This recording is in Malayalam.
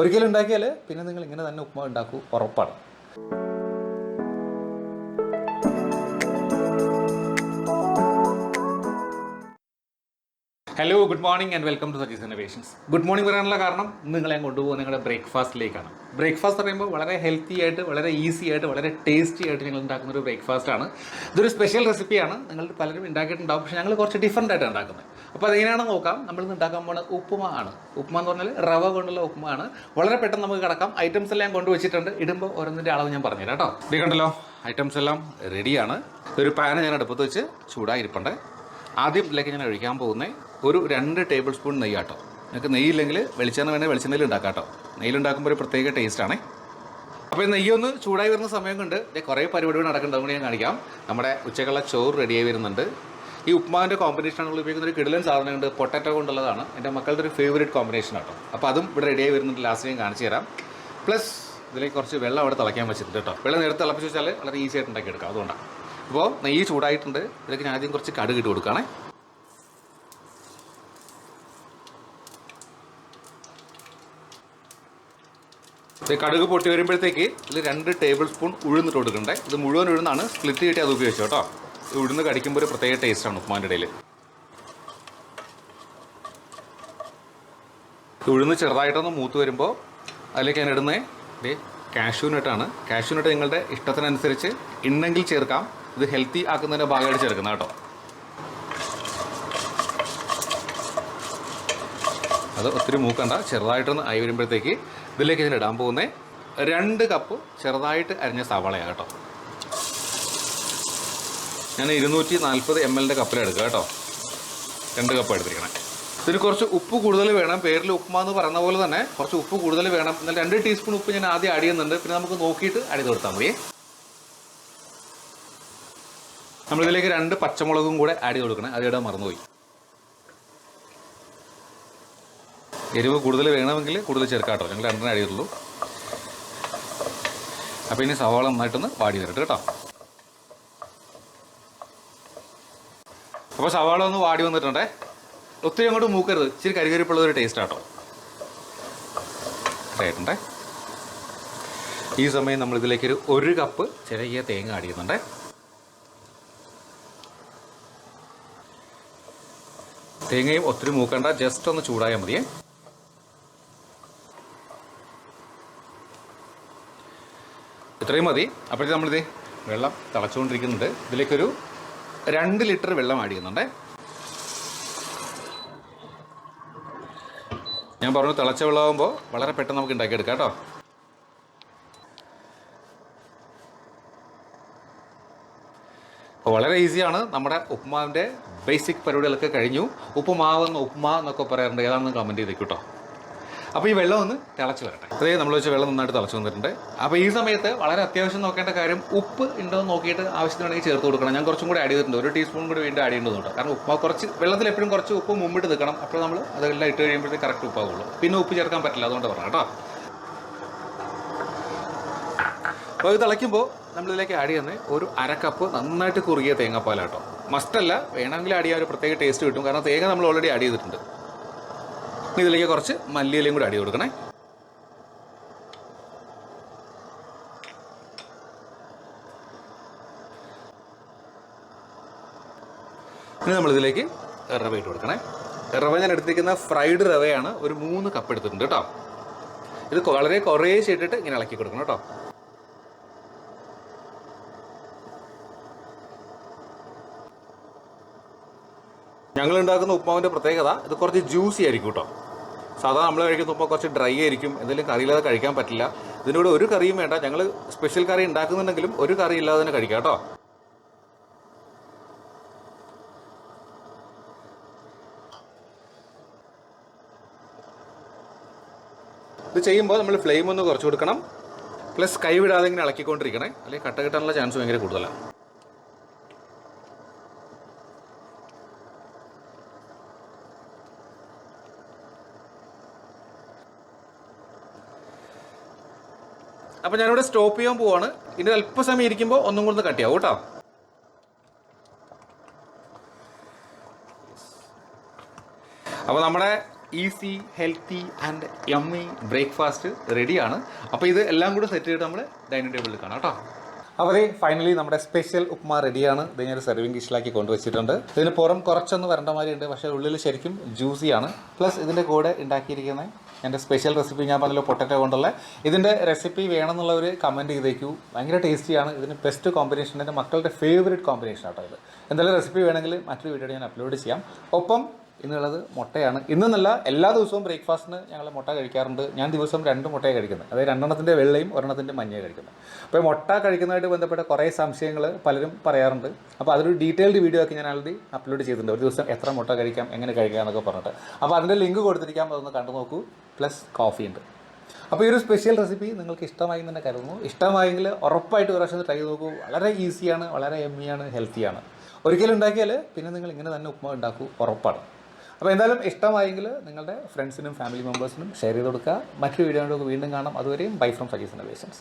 ഒരിക്കലും ഉണ്ടാക്കിയാൽ പിന്നെ നിങ്ങൾ ഇങ്ങനെ തന്നെ ഉപ്മാവ് ഉണ്ടാക്കൂ ഉറപ്പാണ്. Hello good morning and welcome to Saji's innovations good morning പറയാനുള്ള കാരണം നിങ്ങൾ നിങ്ങളെ ഞാൻ കൊണ്ടുപോകുന്ന നിങ്ങളുടെ ബ്രേക്ക്ഫാസ്റ്റിലേക്കാണ്. ബ്രേക്ക്ഫാസ്റ്റ് പറയുമ്പോൾ വളരെ ഹെൽത്തി ആയിട്ട് വളരെ ഈസി ആയിട്ട് വളരെ ടേസ്റ്റി ആയിട്ട് ഞങ്ങൾ ഉണ്ടാക്കുന്ന ഒരു ബ്രേക്ക്ഫാസ്റ്റ് ആണ്. ഇതൊരു സ്പെഷ്യൽ റെസിപ്പിയാണ് നിങ്ങൾ പലരും ഉണ്ടാക്കിയിട്ടുണ്ടാവും. പക്ഷേ ഞങ്ങൾ കുറച്ച് ഡിഫറെന്റ് ആയിട്ട് ഉണ്ടാക്കുന്നത്. അപ്പോൾ അതെങ്ങനെയാണെന്ന് നോക്കാം. നമ്മൾ ഇന്ന് ഉണ്ടാക്കാൻ പോകുന്ന ഉപ്പുമ ആണ്. ഉപ്പുമ എന്ന് പറഞ്ഞാൽ റവ കൊണ്ടുള്ള ഉപ്പുമ ആണ്. വളരെ പെട്ടെന്ന് നമുക്ക് കിടക്കാം. ഐറ്റംസ് എല്ലാം കൊണ്ടുവച്ചിട്ടുണ്ട് ഇടുമ്പോൾ ഓരോന്നിന്റെ അളവ് ഞാൻ പറഞ്ഞുതരാം കേട്ടോ. ഇത് കണ്ടല്ലോ. ഐറ്റംസ് എല്ലാം റെഡിയാണ് ഒരു പാന് ഞാൻ അടുപ്പത്ത് വെച്ച് ചൂടായിരിപ്പുണ്ട് ആദ്യം ഇതിലേക്ക് ഞാൻ ഒഴിക്കാൻ പോകുന്നത് ഒരു രണ്ട് ടേബിൾ സ്പൂൺ നെയ്യാട്ടോ. നിങ്ങൾക്ക് നെയ്യില്ലെങ്കിൽ വെളിച്ചെണ്ണ വേണേൽ വെളിച്ചെണ്ണയിൽ ഉണ്ടാക്കാം കേട്ടോ നെയ്യിലുണ്ടാക്കുമ്പോൾ ഒരു പ്രത്യേക ടേസ്റ്റാണ് അപ്പോൾ നെയ്യൊന്ന് ചൂടായി വരുന്ന സമയം കൊണ്ട് കുറേ പരിപാടികൾ നടക്കുന്നുണ്ട്. അതുകൊണ്ട് ഞാൻ കാണിക്കാം. നമ്മുടെ ഉച്ചക്കുള്ള ചോറ് റെഡിയായി വരുന്നുണ്ട്. ഈ ഉപ്മാവിന്റെ കോമ്പിനേഷനാണ് നമ്മൾ ഉപയോഗിക്കുന്ന ഒരു കിടിലൻ സാധനമുണ്ട്. പൊട്ടറ്റോ കൊണ്ടുള്ളതാണ്. എന്റെ മക്കളുടെ ഒരു ഫേവറേറ്റ് കോമ്പിനേഷൻ ആട്ടോ. അപ്പോൾ അതും ഇവിടെ റെഡിയായി വരുന്നുണ്ട്. ലാസ്റ്റ് ഞാൻ കാണിച്ചു തരാം. പ്ലസ് ഇതിലേക്ക് കുറച്ച് വെള്ളം അവിടെ തിളയ്ക്കാൻ വെച്ചിട്ടുണ്ട് കേട്ടോ. വെള്ളം നേരത്തെ തിളപ്പിച്ച് വെച്ചാൽ വളരെ ഈസി ആയിട്ട് ഉണ്ടാക്കിയെടുക്കാം. അതുകൊണ്ടാണ് അപ്പോൾ നെയ്യ് ചൂടായിട്ടുണ്ട്. ഇതിലേക്ക് ഞാൻ ആദ്യം കുറച്ച് കടുക് ഇട്ട് കൊടുക്കുകയാണേ. ഇത് കടുക് പൊട്ടി വരുമ്പോഴത്തേക്ക് ഇതിൽ രണ്ട് ടേബിൾ സ്പൂൺ ഉഴുന്നിട്ട് കൊടുക്കണ്ടേ. ഇത് മുഴുവൻ ഉഴുന്നാണ്. സ്പ്ലിറ്റ് കിട്ടി അത് ഉപയോഗിച്ചു കേട്ടോ ഇത് ഉഴുന്ന് കടിക്കുമ്പോൾ ഒരു പ്രത്യേക ടേസ്റ്റാണ് ഉപ്പുമാന്റെ ഇടയിൽ ഉഴുന്ന് ചെറുതായിട്ടൊന്ന് മൂത്ത് വരുമ്പോൾ അതിലേക്ക് ഞാൻ ഇടുന്നത് കാഷ്യൂനട്ടാണ് കാഷ്യൂനട്ട് നിങ്ങളുടെ ഇഷ്ടത്തിനനുസരിച്ച് ഉണ്ടെങ്കിൽ ചേർക്കാം. ഇത് ഹെൽത്തി ആക്കുന്നതിന്റെ ഭാഗമായിട്ട് ചേർക്കുന്ന കേട്ടോ അത് ഒത്തിരി മൂക്കണ്ട. ചെറുതായിട്ടൊന്ന് ആയി വരുമ്പോഴത്തേക്ക് ഇതിലേക്ക് ഇതിന് ഇടാൻ പോകുന്നത് രണ്ട് കപ്പ് ചെറുതായിട്ട് അരിഞ്ഞ സവാളയാണ് കേട്ടോ. ഞാൻ ഇരുന്നൂറ്റി നാൽപ്പത് എം എല്ലിന്റെ കപ്പിലെടുക്കുക കേട്ടോ. രണ്ട് കപ്പ് എടുത്തിരിക്കണേ. ഇതിന് കുറച്ച് ഉപ്പ് കൂടുതൽ വേണം. പേരിൽ ഉപ്പുമ എന്ന് പറയുന്ന പോലെ തന്നെ കുറച്ച് ഉപ്പ് കൂടുതൽ വേണം. എന്നാൽ രണ്ട് ടീസ്പൂൺ ഉപ്പ് ഞാൻ ആദ്യം ആഡ് ചെയ്യുന്നുണ്ട്. പിന്നെ നമുക്ക് നോക്കിയിട്ട് ആഡ് ചെയ്ത് കൊടുത്താൽ മതി. നമ്മളിതിലേക്ക് രണ്ട് പച്ചമുളകും കൂടെ ആഡ് ചെയ്ത് കൊടുക്കണേ. അത് ഇടാൻ മറന്നുപോയി. എരിവ് കൂടുതൽ വേണമെങ്കിൽ കൂടുതൽ ചേർക്കാം കേട്ടോ ഞങ്ങൾ രണ്ടെണ്ണം അടിയുള്ളൂ അപ്പോൾ ഇനി സവാള നന്നായിട്ടൊന്ന് വാടി വരട്ടെ കേട്ടോ. അപ്പോൾ സവാള ഒന്ന് വാടി വന്നിട്ടുണ്ടേ. ഒത്തിരി അങ്ങോട്ട് മൂക്കരുത്. ഇച്ചിരി കരികരിപ്പുള്ള ഒരു ടേസ്റ്റ് ആട്ടോ. ആയിട്ടുണ്ടേ? ഈ സമയം ഒരു ഒരു കപ്പ് ചെറിയ തേങ്ങ ആഡ് ചെയ്യുന്നുണ്ടേ. തേങ്ങയും ഒത്തിരി മൂക്കണ്ട. ജസ്റ്റ് ഒന്ന് ചൂടായാൽ മതിയേ. ഇത്രയും മതി. അപ്പോഴത്തേക്ക് നമ്മളിത് വെള്ളം തിളച്ചുകൊണ്ടിരിക്കുന്നുണ്ട്. ഇതിലേക്കൊരു രണ്ട് ലിറ്റർ വെള്ളം ആഡ് ചെയ്യുന്നുണ്ടേ. ഞാൻ പറഞ്ഞു തിളച്ച വെള്ളമാകുമ്പോൾ വളരെ പെട്ടെന്ന് നമുക്ക് ഉണ്ടാക്കിയെടുക്കാം കേട്ടോ. അപ്പോൾ വളരെ ഈസിയാണ്. നമ്മുടെ ഉപ്പുമാവിന്റെ ബേസിക് പരിപാടികളൊക്കെ കഴിഞ്ഞു. ഉപ്പുമാവെന്ന് ഉപ്പുമാ എന്നൊക്കെ പറയാറുണ്ട്. ഏതാണെന്ന് കമന്റ് ചെയ്തേക്കും കേട്ടോ. അപ്പോൾ ഈ വെള്ളം ഒന്ന് തിളച്ച് വരട്ടെ. അതേ നമ്മൾ വെച്ച വെള്ളം നന്നായിട്ട് തിളച്ച് വന്നിട്ടുണ്ട്. അപ്പോൾ ഈ സമയത്ത് വളരെ അത്യാവശ്യം നോക്കേണ്ട കാര്യം ഉപ്പ് ഉണ്ടോ എന്ന് നോക്കിയിട്ട് ആവശ്യത്തിനാണെങ്കിൽ ചേർത്ത് കൊടുക്കണം. ഞാൻ കുറച്ചും കൂടി ആഡ് ചെയ്തിട്ടുണ്ട്. ഒരു ടീസ്പൂൺ കൂടി വീണ്ടും ആഡ് ചെയ്യേണ്ടതുണ്ട്. കാരണം ഉപ്പ് കുറച്ച് വെള്ളത്തിൽ എപ്പോഴും കുറച്ച് ഉപ്പ് മുമ്പിട്ട് നിൽക്കണം. അപ്പോൾ നമ്മൾ അതെല്ലാം ഇട്ട് കഴിയുമ്പോഴത്തേക്ക് കറക്റ്റ് ഉപ്പാവുള്ളൂ. പിന്നെ ഉപ്പ് ചേർക്കാൻ പറ്റില്ല. അതുകൊണ്ട് പറഞ്ഞു കേട്ടോ. അപ്പോൾ ഇത് തിളയ്ക്കുമ്പോൾ നമ്മളിതിലേക്ക് ആഡ് ചെയ്യുന്നത് ഒരു അര കപ്പ് നന്നായിട്ട് കുറുകിയ തേങ്ങാപ്പാലാട്ടോ. മസ്റ്റല്ല വേണമെങ്കിൽ ആഡ് ചെയ്യാൻ ഒരു പ്രത്യേക ടേസ്റ്റ് കിട്ടും. കാരണം തേങ്ങ നമ്മൾ ഓൾറെഡി ആഡ് ചെയ്തിട്ടുണ്ട്. ഇതിലേക്ക് കുറച്ച് മല്ലിയിലയും കൂടി അടി കൊടുക്കണേ. ഇനി നമ്മളിതിലേക്ക് റവ ഇട്ട് കൊടുക്കണേ. റവ ഞാൻ എടുത്തിരിക്കുന്ന ഫ്രൈഡ് റവയാണ് ഒരു മൂന്ന് കപ്പ് എടുത്തിട്ടുണ്ട് കേട്ടോ ഇത് വളരെ കുറേശ്ശെ ഇട്ടിട്ട് ഇങ്ങനെ ഇളക്കി കൊടുക്കണം കേട്ടോ ഞങ്ങൾ ഉണ്ടാക്കുന്ന ഉപ്മാവിന്റെ പ്രത്യേകത ഇത് കുറച്ച് ജ്യൂസി ആയിരിക്കും കേട്ടോ. സാധാരണ നമ്മൾ കഴിക്കുന്ന ഉപ്പ കുറച്ച് ഡ്രൈ ആയിരിക്കും എന്തെങ്കിലും കറിയില്ലാതെ കഴിക്കാൻ പറ്റില്ല. ഇതിനോട് ഒരു കറിയും വേണ്ട ഞങ്ങൾ സ്പെഷ്യൽ കറി ഉണ്ടാക്കുന്നുണ്ടെങ്കിലും ഒരു കറി ഇല്ലാതെ തന്നെ കഴിക്കാം കേട്ടോ. ഇത് ചെയ്യുമ്പോൾ നമ്മൾ ഫ്ലെയിം ഒന്ന് കുറച്ച് കൊടുക്കണം. പ്ലസ് കൈ വിടാതെ ഇങ്ങനെ ഇളക്കിക്കൊണ്ടിരിക്കണേ. അല്ലെങ്കിൽ കട്ട കിട്ടാനുള്ള ചാൻസ് ഭയങ്കര കൂടുതലാണ് അപ്പോൾ ഞാനിവിടെ സ്റ്റോപ്പ് ചെയ്യാൻ പോവാണ്. ഇനി അല്പസമയം ഇരിക്കുമ്പോൾ ഒന്നും കൂടെ കട്ട് ചെയ്യാവും കേട്ടോ. അപ്പോൾ നമ്മുടെ easy healthy and yummy breakfast റെഡിയാണ് അപ്പോൾ ഇത് എല്ലാം കൂടെ സെറ്റ് ചെയ്തിട്ട് നമ്മൾ ഡൈനിങ് ടേബിളിൽ കാണാം കേട്ടോ. അപ്പോൾ ഫൈനലി നമ്മുടെ സ്പെഷ്യൽ ഉപ്മാ റെഡിയാണ് ഇത് ഞാൻ ഒരു സെർവിങ് ഡിഷിലാക്കി കൊണ്ടുവച്ചിട്ടുണ്ട്. ഇതിന് പുറം കുറച്ചൊന്ന് വരണ്ട മാതിരി ഉണ്ട് പക്ഷേ ഉള്ളിൽ ശരിക്കും ജ്യൂസിയാണ് പ്ലസ് ഇതിന്റെ കൂടെ ഉണ്ടാക്കിയിരിക്കുന്ന എന്റെ സ്പെഷ്യൽ റെസിപ്പി ഞാൻ പറഞ്ഞല്ലോ പൊട്ടറ്റോ കൊണ്ടുള്ള. ഇതിന്റെ റെസിപ്പി വേണമെന്നുള്ളവർ കമന്റ് ചെയ്തേക്കൂ. ഭയങ്കര ടേസ്റ്റിയാണ് ഇതിന് ബെസ്റ്റ് കോമ്പിനേഷൻ എന്റെ മക്കളുടെ ഫേവറേറ്റ് കോമ്പിനേഷൻ ആട്ടോ ഇത്. എന്തായാലും റെസിപ്പി വേണമെങ്കിൽ മറ്റൊരു വീഡിയോ ഞാൻ അപ്ലോഡ് ചെയ്യാം. ഒപ്പം ഇന്നുള്ളത് മുട്ടയാണ്. ഇന്നെന്നല്ല എല്ലാ ദിവസവും ബ്രേക്ക്ഫാസ്റ്റിന് ഞങ്ങൾ മുട്ട കഴിക്കാറുണ്ട്. ഞാൻ ദിവസം രണ്ട് മുട്ടയാണ് കഴിക്കുന്നത് അതായത് രണ്ടെണ്ണത്തിന്റെ വെള്ളയും ഒരെണ്ണത്തിന്റെ മഞ്ഞയും കഴിക്കുന്നത് അപ്പോൾ മുട്ട കഴിക്കുന്നതായിട്ട് ബന്ധപ്പെട്ട കുറേ സംശയങ്ങൾ പലരും പറയാറുണ്ട്. അപ്പോൾ അതൊരു ഡീറ്റെയിൽഡ് വീഡിയോ ഒക്കെ ഞാൻ ആൾറെഡി അപ്ലോഡ് ചെയ്തിട്ടുണ്ട്. ഒരു ദിവസം എത്ര മുട്ട കഴിക്കാം എങ്ങനെ കഴിക്കാം എന്നൊക്കെ പറഞ്ഞിട്ട്. അപ്പോൾ അതിന്റെ ലിങ്ക് കൊടുത്തിരിക്കാം അതൊന്ന് കണ്ടു നോക്കൂ. പ്ലസ് കോഫി ഉണ്ട്. അപ്പോൾ ഈ ഒരു സ്പെഷ്യൽ റെസിപ്പി നിങ്ങൾക്ക് ഇഷ്ടമായി തന്നെ കരുതുന്നു. ഇഷ്ടമായെങ്കിൽ ഉറപ്പായിട്ട് ഒരു പ്രാവശ്യം ട്രൈ നോക്കൂ. വളരെ ഈസിയാണ് വളരെ എമ്മിയാണ് ഹെൽത്തിയാണ്. ഒരിക്കലും ഉണ്ടാക്കിയാൽ പിന്നെ നിങ്ങൾ ഇങ്ങനെ തന്നെ ഉപ്മാവ് ഉണ്ടാക്കൂ. ഉറപ്പാണ്. അപ്പോൾ എന്തായാലും ഇഷ്ടമായെങ്കിൽ നിങ്ങളുടെ ഫ്രണ്ട്സിനും ഫാമിലി മെമ്പേഴ്സിനും ഷെയർ ചെയ്ത് കൊടുക്കുക. മറ്റു വീഡിയോ വീണ്ടും കാണാം. അതുവരെയും ബൈ ഫ്രം സജീസ് ഇന്നോവേഷൻസ്